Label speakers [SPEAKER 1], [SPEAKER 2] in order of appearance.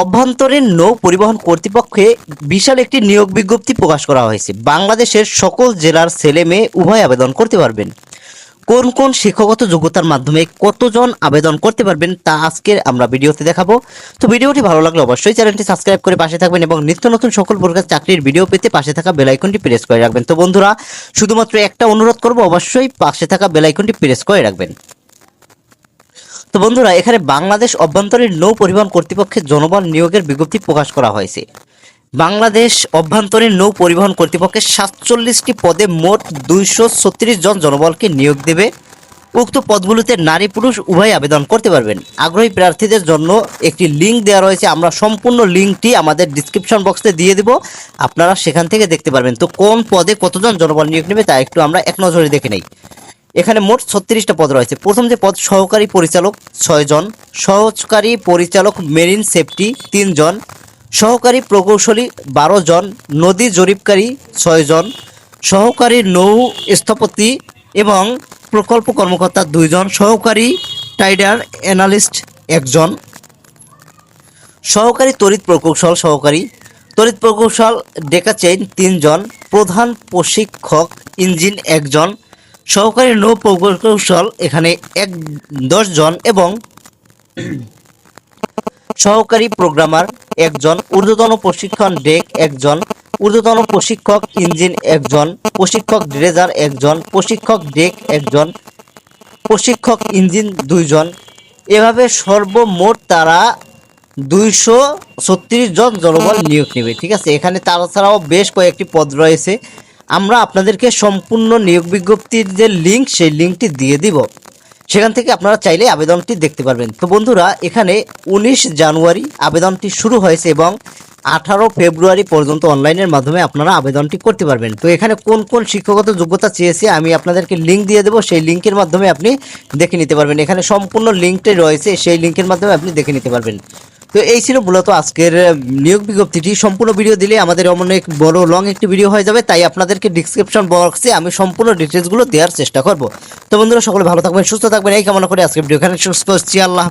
[SPEAKER 1] অভ্যন্তরীণ নৌ পরিবহন কর্তৃপক্ষে বিশাল একটি নিয়োগ বিজ্ঞপ্তি প্রকাশ করা হয়েছে। বাংলাদেশের সকল জেলার ছেলে মেয়ে উভয় আবেদন করতে পারবেন। কোন কোন শিক্ষাগত যোগ্যতার মাধ্যমে কতজন আবেদন করতে পারবেন তা আজকের আমরা ভিডিওতে দেখাবো। তো ভিডিওটি ভালো লাগলে অবশ্যই চ্যানেলটি সাবস্ক্রাইব করে পাশে থাকবেন এবং নিত্য নতুন সকল প্রকার চাকরির ভিডিও পেতে পাশে থাকা বেল আইকনটি প্রেস করে রাখবেন। তো বন্ধুরা, শুধুমাত্র একটা অনুরোধ করব, অবশ্যই পাশে থাকা বেল আইকনটি প্রেস করে রাখবেন। তো বন্ধুরা, এখানে বাংলাদেশ অভ্যন্তরীণ নৌ পরিবহন কর্তৃপক্ষের জনবল নিয়োগের বিজ্ঞপ্তি প্রকাশ করা হয়েছে। বাংলাদেশ অভ্যন্তরীণ নৌ পরিবহন কর্তৃপক্ষের সাতচল্লিশটি পদে মোট দুইশো ছত্রিশ জন জনবলকে নিয়োগ দেবে। উক্ত পদগুলোতে নারী পুরুষ উভয় আবেদন করতে পারবেন। আগ্রহী প্রার্থীদের জন্য একটি লিঙ্ক দেওয়া রয়েছে। আমরা সম্পূর্ণ লিঙ্কটি আমাদের ডিসক্রিপশন বক্সে দিয়ে দিব। আপনারা সেখান থেকে দেখতে পারবেন। তো কোন পদে কতজন জনবল নিয়োগ নেবে তা একটু আমরা এক নজরে দেখে নেই। এখানে মোট ছত্রিশটা পদ রয়েছে। প্রথম যে পদ, সহকারী পরিচালক ছয়জন, সহকারী পরিচালক মেরিন সেফটি তিনজন, সহকারী প্রকৌশলী বারো জন নদী জরিপকারী ছয়জন, সহকারী নৌ স্থপতি এবং প্রকল্প কর্মকর্তা দুইজন, সহকারী টাইডার অ্যানালিস্ট একজন। সহকারী তড়িৎ প্রকৌশল সহকারী। তড়িৎ প্রকৌশল ডেকা চেইন তিনজন, প্রধান প্রশিক্ষক ইঞ্জিন একজন সহকারী নৌ প্রকৌশল এখানে এক জন এবং সহকারী প্রোগ্রামার একজন, ঊর্ধ্বতন প্রশিক্ষণ ডেক একজন, ঊর্ধ্বতন প্রশিক্ষক ইঞ্জিন একজন, প্রশিক্ষক ড্রেজার একজন, প্রশিক্ষক ডেক একজন, প্রশিক্ষক ইঞ্জিন দুইজন। এভাবে সর্বমোট তারা দুইশো ছত্রিশ জন জনবল নিয়োগ নেবে, ঠিক আছে? এখানে তাছাড়াও বেশ কয়েকটি পদ রয়েছে। আমরা আপনাদেরকে সম্পূর্ণ নিয়োগ বিজ্ঞপ্তির যে লিঙ্ক সেই লিঙ্কটি দিয়ে দিব। সেখান থেকে আপনারা চাইলে আবেদনটি দেখতে পারবেন। তো বন্ধুরা, এখানে উনিশ জানুয়ারি আবেদনটি শুরু হয়েছে এবং আঠারো ফেব্রুয়ারি পর্যন্ত অনলাইনের মাধ্যমে আপনারা আবেদনটি করতে পারবেন। তো এখানে কোন কোন শিক্ষাগত যোগ্যতা চেয়েছে আমি আপনাদেরকে লিঙ্ক দিয়ে দেবো। সেই লিঙ্কের মাধ্যমে আপনি দেখে নিতে পারবেন। এখানে সম্পূর্ণ লিঙ্কটি রয়েছে, সেই লিঙ্কের মাধ্যমে আপনি দেখে নিতে পারবেন। তো এই ছিল মূলত আজকের নিয়োগ বিজ্ঞপ্তিটি। সম্পূর্ণ ভিডিও দিলে আমাদের অনেক বড় লং একটি ভিডিও হয়ে যাবে, তাই আপনাদেরকে ডিসক্রিপশন বক্সে আমি সম্পূর্ণ ডিটেলসগুলো দেওয়ার চেষ্টা করব। তো বন্ধুরা, সকলে ভালো থাকবেন, সুস্থ থাকবেন, এই কামনা করে আজকের ভিডিও এখানে সুস্থ আল্লাহ।